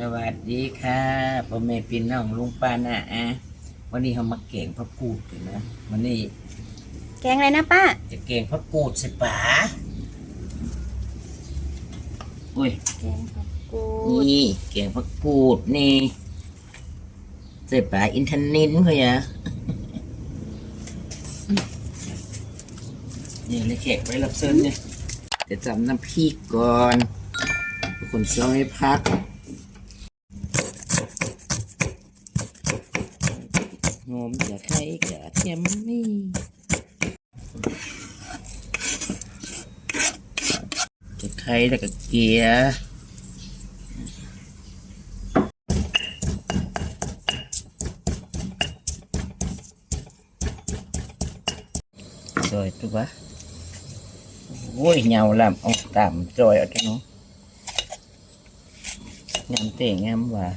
สวัสดีค่ะพ่อแม่พี่น้องลุงป้านะอะวันนี้เขามาเก่งพระกูดกันนะวันนี้แกงอะไรนะป้า จะเก่งพระกูดสิป๋าอุ้ยแกงผักกูดนี่เก่งพระกูดนี่ใส่ป๋าอินทนินเขาอย่านี่เลยแขกไว้รับเชิญเนี่ยจะจำน้ำพริกก่อนทุกคนซอยพัก หอม จะไข่กระเทียมนี่จะไข่แล้วก็เกลียจอยตัวโอ้ยเหงาลำเอาต่ำจอยเอาจังเนาะงามเต่งามว่า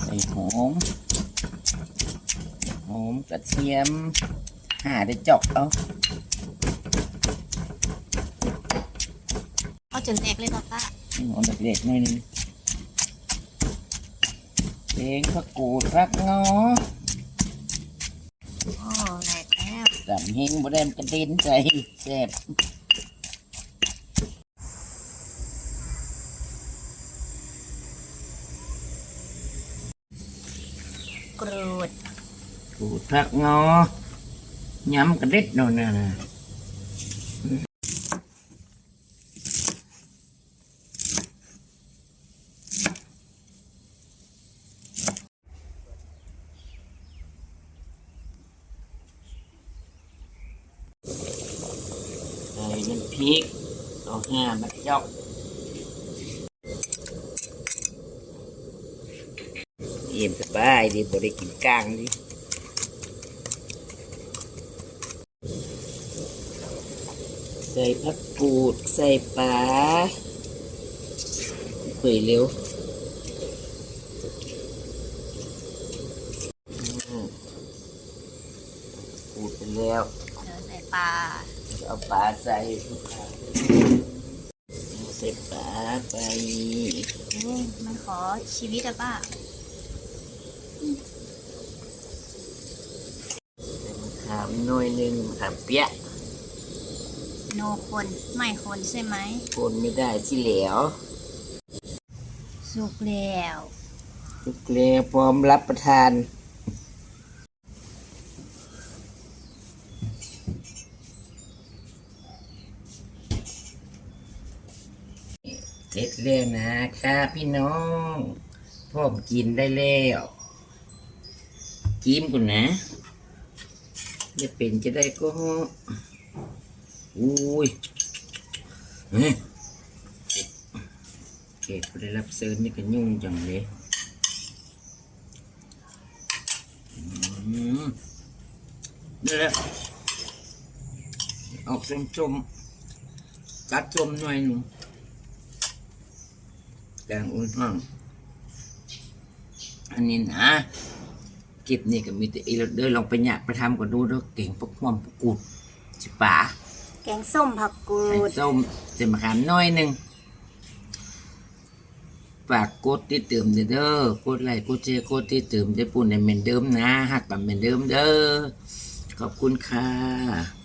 ใส่หอมหอมกระเทียม หาได้จอกเอาเอาจนแตกเลยป่ะป้าหอมเล็กๆหน่อยหนึงเพลงผักกูดผักงอโอ้แหลกแล้วสำเฮงบ่ได้มนกระเด็นใจแซ่บ กรูดกูดผักงอย้ำกระเด็ดโน่นน่ะนะใส่น้ำพริกเอาห้ามาจอก เยี่ยมสบายดีบ่ได้กินกลางดิใส่ผักกูด ใส่ปลาเปื่อยเร็วกูดไปแล้วใส่ปลาเอาปลาใส่ใส่ปลาไปมันขอชีวิตอะป้า ใส่มะขาม หน่อยหนึงมะขามเปียกโนคนไม่คนใช่ไหมคนไม่ได้สิเหลวสุกแล้วทุกเลวพร้อมรับประทานเสร็จแล้วนะคะพี่น้องพร้อมกินได้แล้วจิ้มก่อนนะ จะเป็นจะได้ก็อุ้ยเฮ้ยเก็บไปได้รับเซิร์นนี่ก็ยุ่งจังเลยนี่แหละออกส้มๆกัดส้มหน่อยหนึ่งแกงอุ่นห้องอันนี้นะ เก็บนี่ก็มีแต่อีเราเดินลองไปหยาไปทำก่อนดูเด้อเก่งพวกความพวกกูดสิป่าแกงส้มผักกูไอ้ดส้มจะมาขามน้อยหนึ่งฝากกดติดเติมเด้อเด้อกดไลค์กดแชร์กดติดเติมได้ปุ่นในเหมือนเดิมนะหักแบบเหมือนเดิมเด้อขอบคุณค่ะ